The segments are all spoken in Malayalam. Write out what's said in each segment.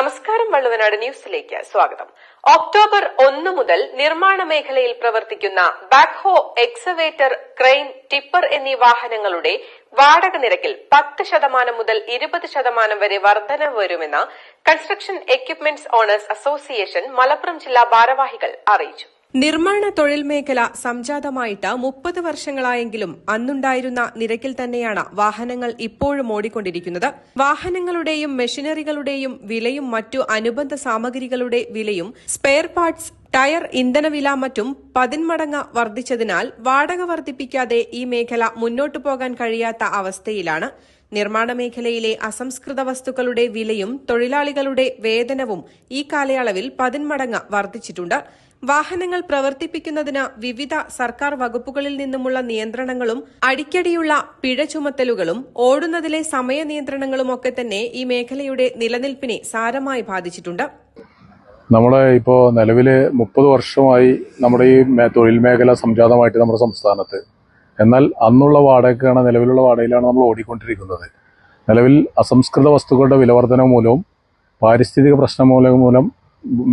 നമസ്കാരം വള്ളുവനാട് ന്യൂസിലേക്ക് സ്വാഗതം. ഒക്ടോബർ ഒന്ന് മുതൽ നിർമ്മാണ മേഖലയിൽ പ്രവർത്തിക്കുന്ന ബാക്ക്ഹോ എക്സവേറ്റർ ക്രെയിൻ ടിപ്പർ എന്നീ വാഹനങ്ങളുടെ വാടക നിരക്കിൽ പത്ത് ശതമാനം മുതൽ ഇരുപത് ശതമാനം വരെ വർധന വരുമെന്ന് construction equipments owners association Malappuram ജില്ലാ ഭാരവാഹികൾ അറിയിച്ചു. നിർമ്മാണ തൊഴിൽ മേഖല സംജാതമായിട്ട് മുപ്പത് വർഷങ്ങളായെങ്കിലും അന്നുണ്ടായിരുന്ന നിരക്കിൽ തന്നെയാണ് വാഹനങ്ങൾ ഇപ്പോഴും ഓടിക്കൊണ്ടിരിക്കുന്നത്. വാഹനങ്ങളുടെയും മെഷീനറികളുടെയും വിലയും മറ്റു അനുബന്ധ സാമഗ്രികളുടെ വിലയും സ്പെയർ പാർട്സ് ടയർ ഇന്ധനവില മറ്റും പതിന്മടങ്ങ് വർദ്ധിച്ചതിനാൽ വാടക വർദ്ധിപ്പിക്കാതെ ഈ മേഖല മുന്നോട്ടു പോകാൻ കഴിയാത്ത അവസ്ഥയിലാണ്. നിർമ്മാണ മേഖലയിലെ അസംസ്കൃത വസ്തുക്കളുടെ വിലയും തൊഴിലാളികളുടെ വേതനവും ഈ കാലയളവിൽ പതിന്മടങ്ങ് വർദ്ധിച്ചിട്ടുണ്ട്. വാഹനങ്ങൾ പ്രവർത്തിപ്പിക്കുന്നതിന് വിവിധ സർക്കാർ വകുപ്പുകളിൽ നിന്നുമുള്ള നിയന്ത്രണങ്ങളും അടിക്കടിയുള്ള പിഴ ചുമത്തലുകളും ഓടുന്നതിലെ സമയ നിയന്ത്രണങ്ങളും ഒക്കെ തന്നെ ഈ മേഖലയുടെ നിലനിൽപ്പിനെ സാരമായി ബാധിച്ചിട്ടുണ്ട്. നമ്മുടെ ഇപ്പോൾ നിലവിൽ മുപ്പത് വർഷമായി നമ്മുടെ ഈ തൊഴിൽ മേഖല സംജാതമായിട്ട് നമ്മുടെ സംസ്ഥാനത്ത് എന്നാൽ അന്നുള്ള വാടകയ്ക്കാണ് നിലവിലുള്ള വാടകയിലാണ് നമ്മൾ ഓടിക്കൊണ്ടിരിക്കുന്നത്. നിലവിൽ അസംസ്കൃത വസ്തുക്കളുടെ വിലവർധന മൂലവും പാരിസ്ഥിതിക പ്രശ്നം മൂലം മൂലം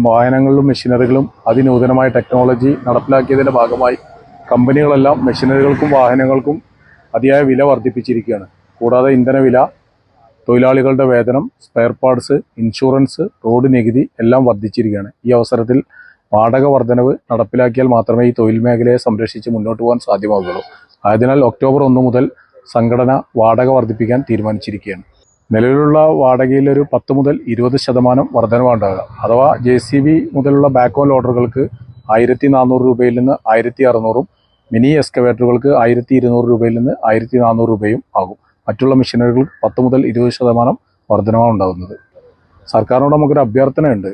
വാഹനങ്ങളിലും മെഷീനറികളും അതിനൂതനമായ ടെക്നോളജി നടപ്പിലാക്കിയതിന്റെ ഭാഗമായി കമ്പനികളെല്ലാം മെഷീനറികൾക്കും വാഹനങ്ങൾക്കും അതിയായ വില വർദ്ധിപ്പിച്ചിരിക്കുകയാണ് കൂടാതെ ഇന്ധനവില തൊഴിലാളികളുടെ വേതനം സ്പെയർ പാർട്സ് ഇൻഷുറൻസ് റോഡ് നികുതി എല്ലാം വർദ്ധിച്ചിരിക്കുകയാണ് ഈ അവസരത്തിൽ വാടക വർധനവ് നടപ്പിലാക്കിയാൽ മാത്രമേ ഈ തൊഴിൽ മേഖലയെ സംരക്ഷിച്ച് മുന്നോട്ട് പോകാൻ സാധ്യമാകുള്ളൂ ആയതിനാൽ ഒക്ടോബർ ഒന്ന് മുതൽ സംഘടന വാടക വർദ്ധിപ്പിക്കാൻ തീരുമാനിച്ചിരിക്കുകയാണ്. നിലവിലുള്ള വാടകയിൽ ഒരു പത്ത് മുതൽ ഇരുപത് ശതമാനം വർധനവുണ്ടാകുക അഥവാ ജെ സി ബി മുതലുള്ള ബാക്ക് ഓർഡറുകൾക്ക് ആയിരത്തി നാനൂറ് രൂപയിൽ നിന്ന് ആയിരത്തി അറുന്നൂറും മിനി എക്സ്കവേറ്ററുകൾക്ക് ആയിരത്തി ഇരുന്നൂറ് രൂപയിൽ നിന്ന് ആയിരത്തി നാനൂറ് രൂപയും ആകും. മറ്റുള്ള മെഷീനറികൾ പത്ത് മുതൽ ഇരുപത് ശതമാനം വർധനമാണ് ഉണ്ടാകുന്നത് സർക്കാരിനോട് നമുക്കൊരു അഭ്യർത്ഥനയുണ്ട്.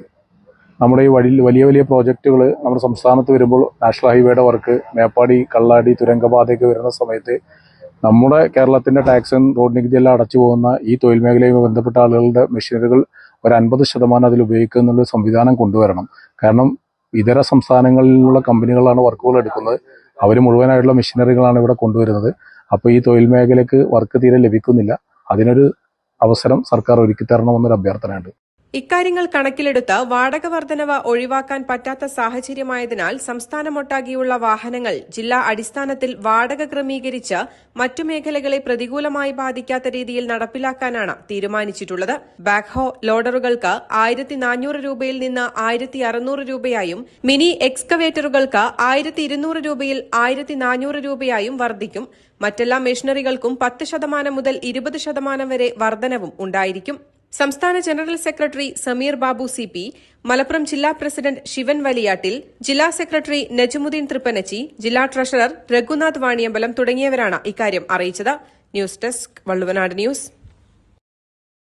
നമ്മുടെ ഈ വഴി വലിയ വലിയ പ്രോജക്റ്റുകൾ നമ്മുടെ സംസ്ഥാനത്ത് വരുമ്പോൾ നാഷണൽ ഹൈവേയുടെ വർക്ക് മേപ്പാടി കള്ളാടി തുരങ്കപാതയൊക്കെ വരുന്ന സമയത്ത് നമ്മുടെ കേരളത്തിന്റെ ടാക്സ് റോഡ് നികുതി എല്ലാം അടച്ചു പോകുന്ന ഈ തൊഴിൽ മേഖലയുമായി ബന്ധപ്പെട്ട ആളുകളുടെ മെഷീനറികൾ ഒരു അൻപത് ശതമാനം അതിൽ ഉപയോഗിക്കുക എന്നുള്ള സംവിധാനം കൊണ്ടുവരണം. കാരണം ഇതര സംസ്ഥാനങ്ങളിലുള്ള കമ്പനികളാണ് വർക്കുകൾ എടുക്കുന്നത്. അവർ മുഴുവനായിട്ടുള്ള മെഷീനറികളാണ് ഇവിടെ കൊണ്ടുവരുന്നത്. അപ്പോൾ ഈ തൊഴിൽ മേഖലയ്ക്ക് വർക്ക് തീരെ ലഭിക്കുന്നില്ല. അതിനൊരു അവസരം സർക്കാർ ഒരുക്കി തരണമെന്നൊരു അഭ്യർത്ഥനയുണ്ട്. ഇക്കാര്യങ്ങൾ കണക്കിലെടുത്ത് വാടക വർധനവ് ഒഴിവാക്കാൻ പറ്റാത്ത സാഹചര്യമായതിനാൽ സംസ്ഥാനമൊട്ടാകെയുള്ള വാഹനങ്ങൾ ജില്ലാ അടിസ്ഥാനത്തിൽ വാടക ക്രമീകരിച്ച് മറ്റു മേഖലകളെ പ്രതികൂലമായി ബാധിക്കാത്ത രീതിയിൽ നടപ്പിലാക്കാനാണ് തീരുമാനിച്ചിട്ടുള്ളത്. ബാക്ക്ഹോ ലോഡറുകൾക്ക് ആയിരത്തി നാനൂറ് രൂപയിൽ നിന്ന് ആയിരത്തി അറുന്നൂറ് രൂപയായും മിനി എക്സ്കവേറ്ററുകൾക്ക് ആയിരത്തി ഇരുന്നൂറ് രൂപയിൽ ആയിരത്തി നാനൂറ് രൂപയായും വർദ്ധിക്കും. മറ്റെല്ലാ മെഷീനറികൾക്കും പത്ത് ശതമാനം മുതൽ ഇരുപത് ശതമാനം വരെ വർധനവും ഉണ്ടായിരിക്കും. സംസ്ഥാന general secretary Sameer Babu C P Malappuram ജില്ലാ പ്രസിഡന്റ് ശിവൻ വലിയാട്ടിൽ ജില്ലാ സെക്രട്ടറി നജുമുദ്ദീൻ തൃപ്പനച്ചി ജില്ലാ ട്രഷറർ രഘുനാഥ് വാണിയമ്പലം തുടങ്ങിയവരാണ് ഇക്കാര്യം അറിയിച്ചത്. News desk Valluvanad news.